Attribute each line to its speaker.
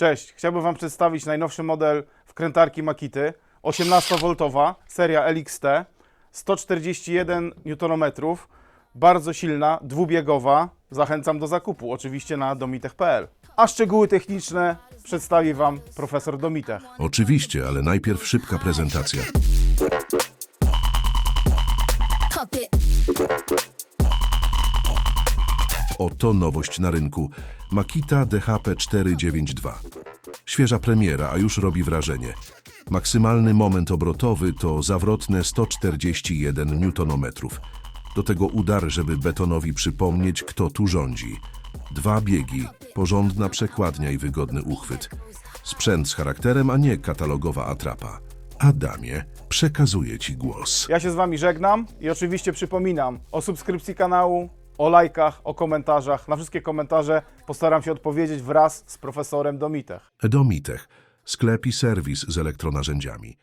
Speaker 1: Cześć, chciałbym Wam przedstawić najnowszy model wkrętarki Makity, 18V, seria LXT, 141 Nm, bardzo silna, dwubiegowa. Zachęcam do zakupu, oczywiście na domitech.pl. A szczegóły techniczne przedstawi Wam profesor Domitech.
Speaker 2: Oczywiście, ale najpierw szybka prezentacja. Oto nowość na rynku. Makita DHP 492. Świeża premiera, a już robi wrażenie. Maksymalny moment obrotowy to zawrotne 141 Nm. Do tego udar, żeby betonowi przypomnieć, kto tu rządzi. Dwa biegi, porządna przekładnia i wygodny uchwyt. Sprzęt z charakterem, a nie katalogowa atrapa. Adamie, przekazuję Ci głos.
Speaker 1: Ja się z Wami żegnam i oczywiście przypominam o subskrypcji kanału, o lajkach, o komentarzach. Na wszystkie komentarze postaram się odpowiedzieć wraz z profesorem Domitech.
Speaker 2: Domitech, sklep i serwis z elektronarzędziami.